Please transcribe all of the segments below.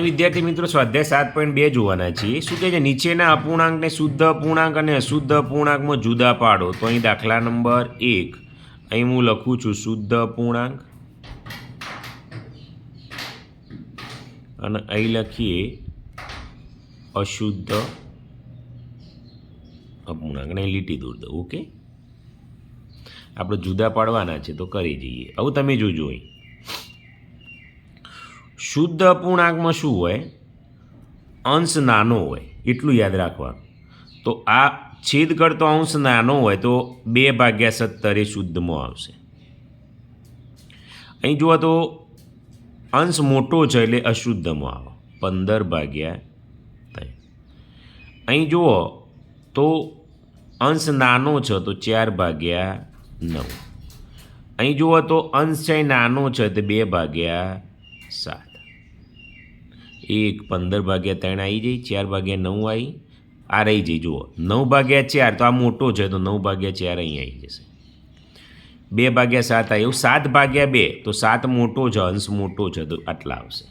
વિદ્યાર્થી મિત્રો, સ્વાધ્યાય સાત પોઈન્ટ બે જોવાના છીએ. શું કહે છે? નીચેના અપૂર્ણાંકને શુદ્ધ અપૂર્ણાંક અને અશુદ્ધ અપૂર્ણાંકમાં જુદા પાડો. તો અહીં દાખલા નંબર એક. અહીં હું લખું છું શુદ્ધ અપૂર્ણાંક. અને અહીં લખીએ અશુદ્ધ અપૂર્ણાંક. અને લીટી દૂર દઉં, ઓકે? આપણે જુદા પાડવાના છે, તો કરી જઈએ. આવું તમે જોજો અહીં. શુદ્ધ અપૂર્ણાંકમાં શું હોય? અંશ નાનો હોય, એટલું યાદ રાખવાનું. તો આ છેદ કરતો અંશ નાનો હોય તો બે ભાગ્યા સત્તર એ શુદ્ધમાં આવશે. અહીં જુઓ તો અંશ મોટો છે એટલે અશુદ્ધમાં આવે. પંદર ભાગ્યા ત્રણ. અહીં જુઓ તો અંશ નાનો છે તો ચાર ભાગ્યા નવ. અહીં જુઓ તો અંશ છે નાનો છે તો બે ભાગ્યા સાત. એક પંદર ભાગ્યા ત્રણ આવી જાય, ચાર ભાગ્યા નવ આવી આ રહી જઈ જુઓ, નવ ભાગ્યા ચાર, તો આ મોટો છે, તો નવ ભાગ્યા ચાર અહીં આવી જશે. બે ભાગ્યા સાત આવી એવું સાત ભાગ્યા બે, તો સાત મોટો છે અંશ મોટો છે તો આટલા આવશે.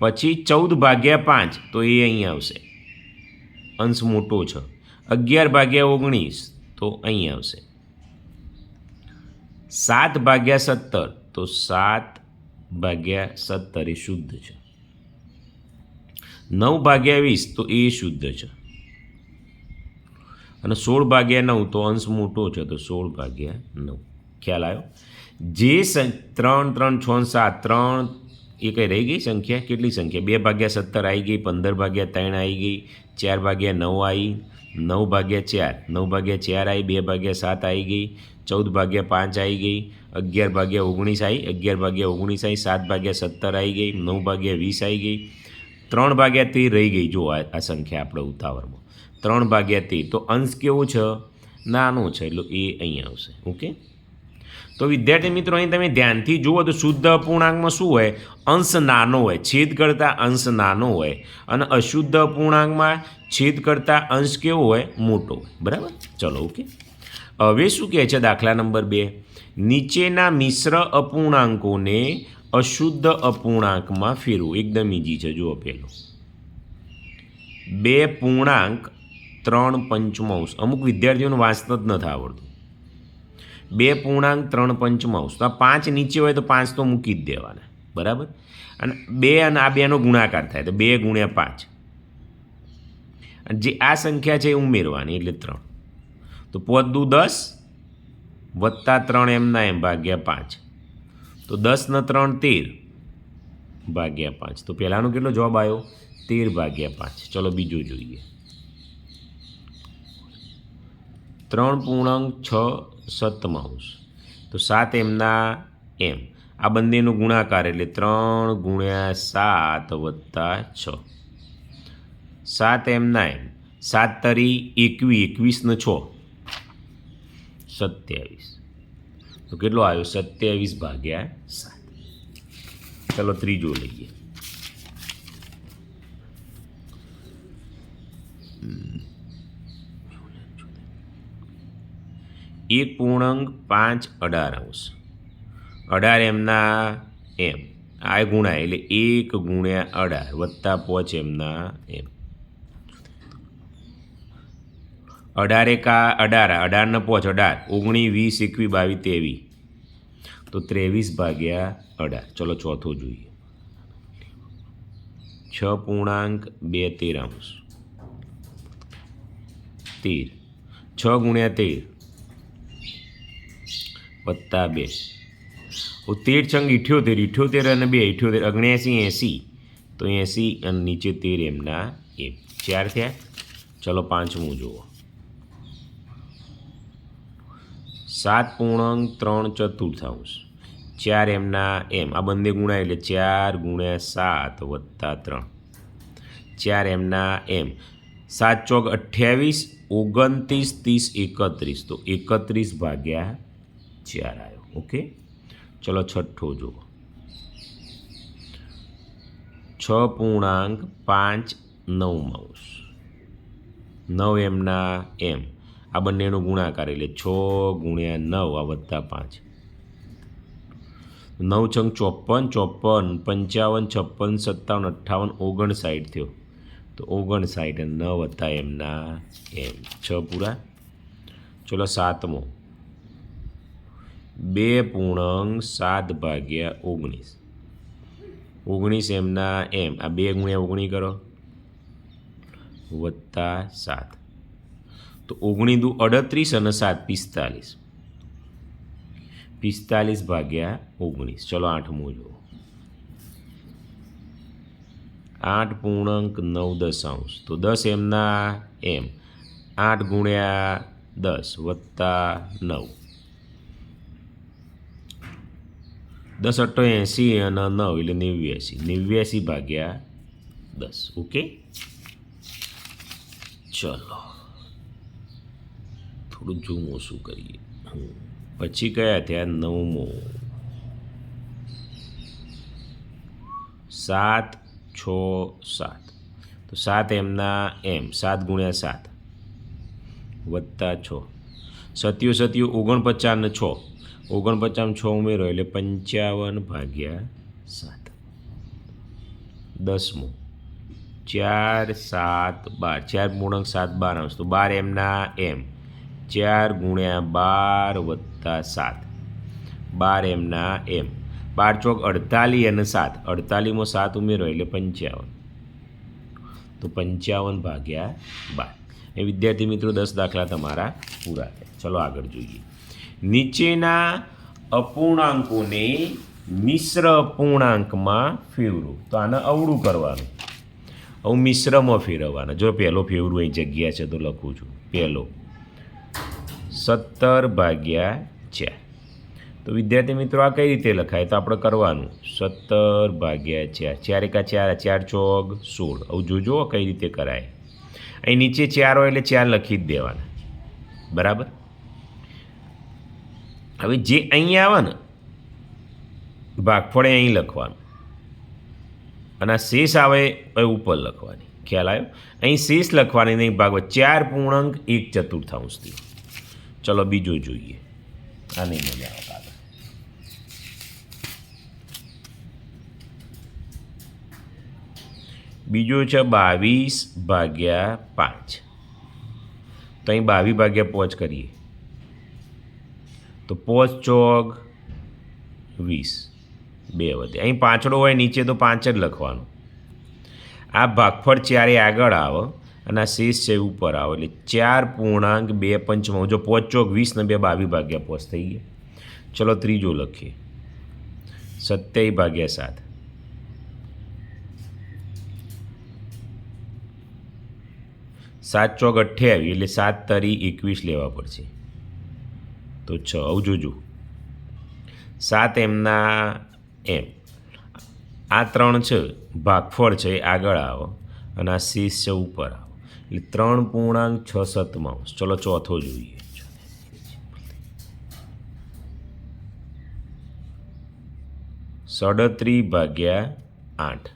પછી ચૌદ ભાગ્યા પાંચ, તો એ અહીં આવશે. અંશ મોટો છે અગિયાર ભાગ્યા ઓગણીસ, તો અહીં આવશે. સાત ભાગ્યા સત્તર, તો સાત ભાગ્યા સત્તર એ શુદ્ધ છે. નવ ભાગ્યા વીસ તો એ શુદ્ધ છે. અને સોળ ભાગ્યા નવ તો અંશ મોટો છે, તો સોળ ભાગ્યા નવ. ખ્યાલ આવ્યો જે ત્રણ ત્રણ, છ, સાત, ત્રણ, એ કંઈ રહી ગઈ સંખ્યા? કેટલી સંખ્યા? બે ભાગ્યા સત્તર આવી ગઈ, પંદર ભાગ્યા ત્રણ આવી ગઈ, ચાર ભાગ્યા નવ આવી નવ ભાગ્યા ચાર, નવ ભાગ્યા ચાર આવી બે ભાગ્યા સાત આવી ગઈ, ચૌદ ભાગ્યા પાંચ આવી ગઈ, અગિયાર ભાગ્યા ઓગણીસ આવી અગિયાર ભાગ્યા ઓગણીસ આવી સાત ભાગ્યા સત્તર આવી ગઈ, નવ ભાગ્યા વીસ આવી ગઈ ત્રણ ભાગ્યા તે રહી ગઈ. જો આ સંખ્યા આપણે ઉતાવળમાં. ત્રણ ભાગ્યા તે. તો અંશ કેવો છે? નાનો છે, એટલે એ અહીં આવશે. ઓકે? તો વિદ્યાર્થી મિત્રો, અહીં તમે ધ્યાનથી જુઓ તો શુદ્ધ અપૂર્ણાંકમાં શું હોય? અંશ નાનો હોય, છેદ કરતાં અંશ નાનો હોય. અને અશુદ્ધ અપૂર્ણાંકમાં છેદ કરતાં અંશ કેવો હોય? મોટો હોય. બરાબર? ચલો, ઓકે? હવે શું કહે છે દાખલા નંબર બે? નીચેના મિશ્ર અપૂર્ણાંકોને અશુદ્ધ અપૂર્ણાંકમાં ફેરવું. એકદમ ઈજી છે. જુઓ પહેલું બે પૂર્ણાંક, ત્રણ પંચમાંશ. અમુક વિદ્યાર્થીઓને વાંચતા જ નથી આવડતું. બે પૂર્ણાંક, ત્રણ પંચમાંશ. તો આ પાંચ નીચે હોય તો પાંચ તો મૂકી જ દેવાના. બરાબર? અને બે અને આ બેનો ગુણાકાર થાય. તો બે ગુણ્યા પાંચ. જે આ સંખ્યા છે એ ઉમેરવાની, એટલે ત્રણ. તો પોત દુ દસ વત્તા ત્રણ એમના એમ ભાગ્યા પાંચ. તો દસ ને ત્રણ તેર ભાગ્યા પાંચ. તો પહેલાંનો કેટલો જવાબ આવ્યો? તેર ભાગ્યા પાંચ. ચલો બીજું જોઈએ. ત્રણ પૂર્ણાંક છ સત્તમાંશ તો સાત એમના એમ. આ બંનેનો ગુણાકાર એટલે ત્રણ ગુણ્યા સાત વત્તા છ. સાત એમના એમ. સાત તરી એકવી એકવીસ ને છ. સત્યાવીસ. તો કેટલો આવ્યો સત્યાવીસ ભાગ્યા સાત. ચલો ત્રીજો લઈએ. એક પૂર્ણાંક પાંચ અઢાર અંશ. અઢાર એમના એમ. આ ગુણાય એટલે એક ગુણ્યા અઢાર વત્તા પોચ એમના એમ. અઢાર એકા અઢાર અઢારને પોચ, અઢાર. ઓગણીસ વીસ, એકવીસ, બાવીસ, ત્રેવીસ. તો ત્રેવીસ ભાગ્યા અઢાર. ચલો ચોથો જોઈએ. છ પૂર્ણાંક, બે તેરાંશ. તેર. છ ગુણ્યા તેર. વત્તા બે. તેર છંગ ઇઠ્યોતેર ઇઠ્યોતેર અને બે, ઇઠ્યોતેર, અગણ્યાસી, એંસી. તો એંસી અને નીચે તેર એમના એમ. ચાર થયા. ચલો પાંચમું જુઓ. સાત પૂર્ણાંક, ત્રણ ચતુર્થાંશ. ચાર એમના એમ. આ બંને ગુણા એટલે ચાર ગુણ્યા સાત વત્તા ત્રણ. ચાર એમના એમ. સાત ચોક અઠ્યાવીસ, ઓગણત્રીસ, ત્રીસ, એકત્રીસ. તો એકત્રીસ ભાગ્યા ચાર આવ્યો ઓકે? ચલો છઠ્ઠો જુઓ. છ પૂર્ણાંક પાંચ, નવ માઉસ. નવ એમના એમ. આ બંનેનો ગુણાકાર એટલે છ ગુણ્યા નવ, આ વત્તા પાંચ. નવ છંગ ચોપન ચોપન, પંચાવન, છપ્પન, સત્તાવન, અઠ્ઠાવન, ઓગણસાઠ થયો. તો ઓગણસાઠ નવ હતા એમના. એમ. છ પૂરા. ચલો સાતમો. બે પૂર્ણાંક સાત ભાગ્યા ઓગણીસ. ઓગણીસ એમના એમ. આ બે ગુણ્યા ઓગણી કરો. વત્તા સાત. તો ઓગણી દુ અડત્રીસ અને સાત પિસ્તાલીસ. પિસ્તાલીસ ભાગ્યા ઓગણીસ. ચલો આઠમું જુઓ. આઠ પૂર્ણાંક નવ દશાંશ. તો દસ એમના એમ. આઠ ગુણ્યા દસ વત્તા નવ. દસ અઠ્ઠો એંસી અને નવ એટલે નેવ્યાસી. નેવ્યાસી ભાગ્યા દસ. ઓકે? ચલો. થોડું ઝૂમ ઓછું કરીએ. પછી કયા થયા નવમો? સાત, છ, સાત. તો સાત એમના એમ, સાત ગુણ્યા સાત. વત્તા છ. સત્યુ સત્યુ ઓગણપચાસ ને છ. ઓગણપચાસ છ ઉમેરો એટલે પંચાવન ભાગ્યા સાત. દસમો. ચાર, સાત, બાર. ચાર પૂર્ણાંક સાત, બાર આવશે. તો બાર એમના એમ. ચાર ગુણ્યા બાર વત્તા સાત. બાર એમના એમ. બાર ચોક અડતાલીસ અને સાત. અડતાલીસમાં સાત ઉમેરો એટલે પંચાવન. તો પંચાવન ભાગ્યા બાર. એ વિદ્યાર્થી મિત્રો, દસ દાખલા તમારા પૂરા થયા. ચલો આગળ જોઈએ. નીચેના અપૂર્ણાંકોને મિશ્ર અપૂર્ણાંકમાં ફેરવો. તો આને અવળું કરવાનું. હવે મિશ્રમાં ફેરવવાના. જો પહેલો ફેરવું, અહીં જગ્યા છે તો લખું છું. પહેલો સત્તર ભાગ્યા ચાર તો વિદ્યાર્થી મિત્રો, આ કઈ રીતે લખાય? તો આપણે કરવાનું. સત્તર ભાગ્યા ચાર ચાર એકા ચાર ચાર ચોગ સોળ. હવે જોજો કઈ રીતે કરાય. અહીં નીચે ચાર હોય એટલે ચાર લખી જ દેવાના. બરાબર? હવે જે અહીં આવે ભાગફળે અહીં લખવાનું. અને આ શેષ આવે એ ઉપર લખવાની. ખ્યાલ આવ્યો? અહીં શેષ લખવાની નહીં, ભાગવત. ચાર પૂર્ણાંક એક ચતુર્થાંશથી. ચલો બીજો જોઈએ. આની મજા આવે કાગળ બીજો છે બાવીસ ભાગ્યા પાંચ. તો અહીં બાવીસ ભાગ્યા પોચ કરીએ. તો પોચ ચોગ વીસ. બે વધે અહીં પાંચડો હોય નીચે તો પાંચ જ લખવાનું. આ ભાગફળ જ્યારે આગળ આવે અને આ શેષ છે ઉપર આવે. એટલે ચાર પૂર્ણાંક, બે પંચમાં જો પોચ ચોક વીસ ને બે બાવીસ ભાગ્યા પોચ થઈ ગયા. ચલો ત્રીજો લખીએ. સત્યાવીસ ભાગ્યા સાત. સાત ચોક અઠ્યાવી એટલે સાત તારી એકવીસ લેવા પડશે. તો છ, આવું જોજો. સાત એમના એમ. આ ત્રણ છે, ભાગફળ છે આગળ આવો. અને આ શેષ છે, ઉપર આવો. એટલે ત્રણ પૂર્ણાંક છ સતમાંશ ચલો ચોથો જોઈએ. સડત્રી ભાગ્યા આઠ.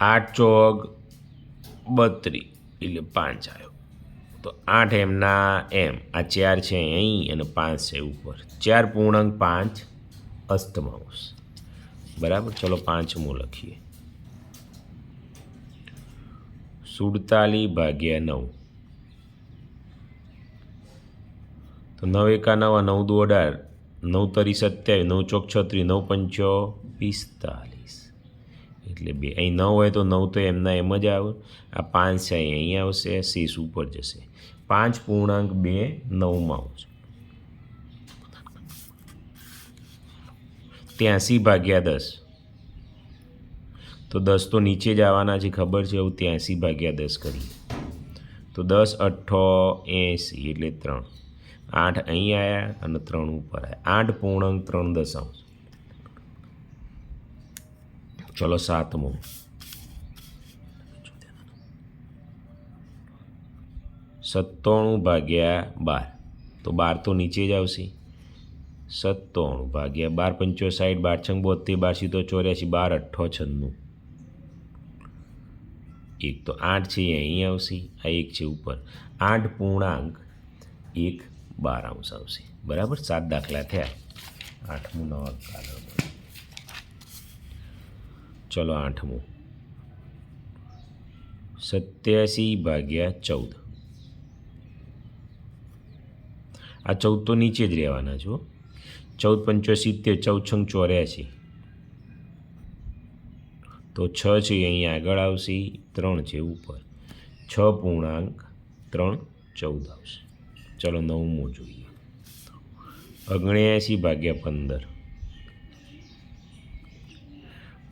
આઠ ચોગ બત્રીસ એટલે પાંચ આવ્યો તો આઠ એમના એમ. આ ચાર છે અહીં અને પાંચ છે ઉપર. ચાર પૂર્ણાંક પાંચ અસ્તમાંશ બરાબર? ચલો પાંચમું લખીએ. સુડતાલીસ ભાગ્યા નવ. તો નવ એકા નવ દુ અઢાર નવ તરી સત્યાવીસ, નવ ચોક છત્રીસ, નવ પંચો પિસ્તાલીસ. એટલે બે. અહીં નવ હોય તો નવ તો એમના એમ જ આવે. આ પાંચ છે, અહીં આવશે શેષ ઉપર જશે. પાંચ પૂર્ણાંક બે નવમાં આવશે. ત્યાંસી ભાગ્યા દસ. તો દસ તો નીચે જ આવવાના છે, ખબર છે? એવું ત્યાંસી ભાગ્યા દસ કરીએ. તો દસ, અઠ્ઠો, એંસી એટલે ત્રણ. આઠ અહીં આવ્યા અને ત્રણ ઉપર આવ્યા આઠ પૂર્ણાંક ત્રણ દશાંશ. ચલો સાતમો. સત્તાણું ભાગ્યા બાર. તો બાર તો નીચે જ આવશે. સત્તાણું ભાગ્યા બાર પંચો સાઠ બાર છંગ બોતેર, બાર તો ચોર્યાસી, બાર, અઠ્ઠો, છન્નું. એક તો આઠ છે એ અહીં આવશે, આ એક છે ઉપર. આઠ પૂર્ણાંક એક બાર અંશ આવશે. બરાબર? સાત દાખલા થયા. આઠમું નવા કાગળ. ચલો આઠમું. સત્યાસી ભાગ્યા ચૌદ. આ ચૌદ તો નીચે જ રહેવાના છો ચૌદ પંચો સિત્તેર, ચૌદ છંગ ચોર્યાસી. તો છ છે અહીં આગળ આવશે, ત્રણ છે ઉપર. છ પૂર્ણાંક, ત્રણ ચૌદ આવશે. ચલો નવમું જોઈએ. ઓગણ્યાસી ભાગ્યા પંદર.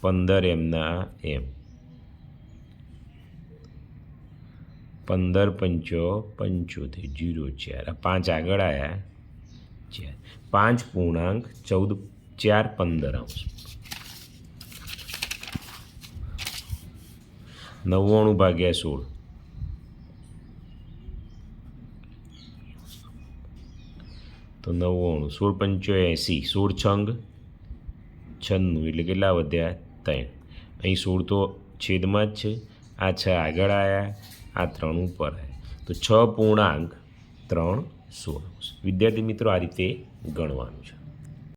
પંદર એમના એમ. પંદર પંચો પંચોતેર, જીરો ચાર. આ પાંચ આગળ આવ્યા ચાર. પાંચ પૂર્ણાંક, ચૌદ, ચાર, પંદર આવશે. નવ્વાણું ભાગ્યા સોળ. તો નવ્વાણું, સોળ પંચો એંસી, સોળ છંગ, છન્નું, એટલે કેટલા વધ્યા? ત્રણ. અહીં સોળ તો છેદમાં જ છે. આ છ આગળ આવ્યા આ ત્રણ ઉપર આવ્યા તો છ પૂર્ણાંક ત્રણ, સોળ. વિદ્યાર્થી મિત્રો, આ રીતે ગણવાનું છે.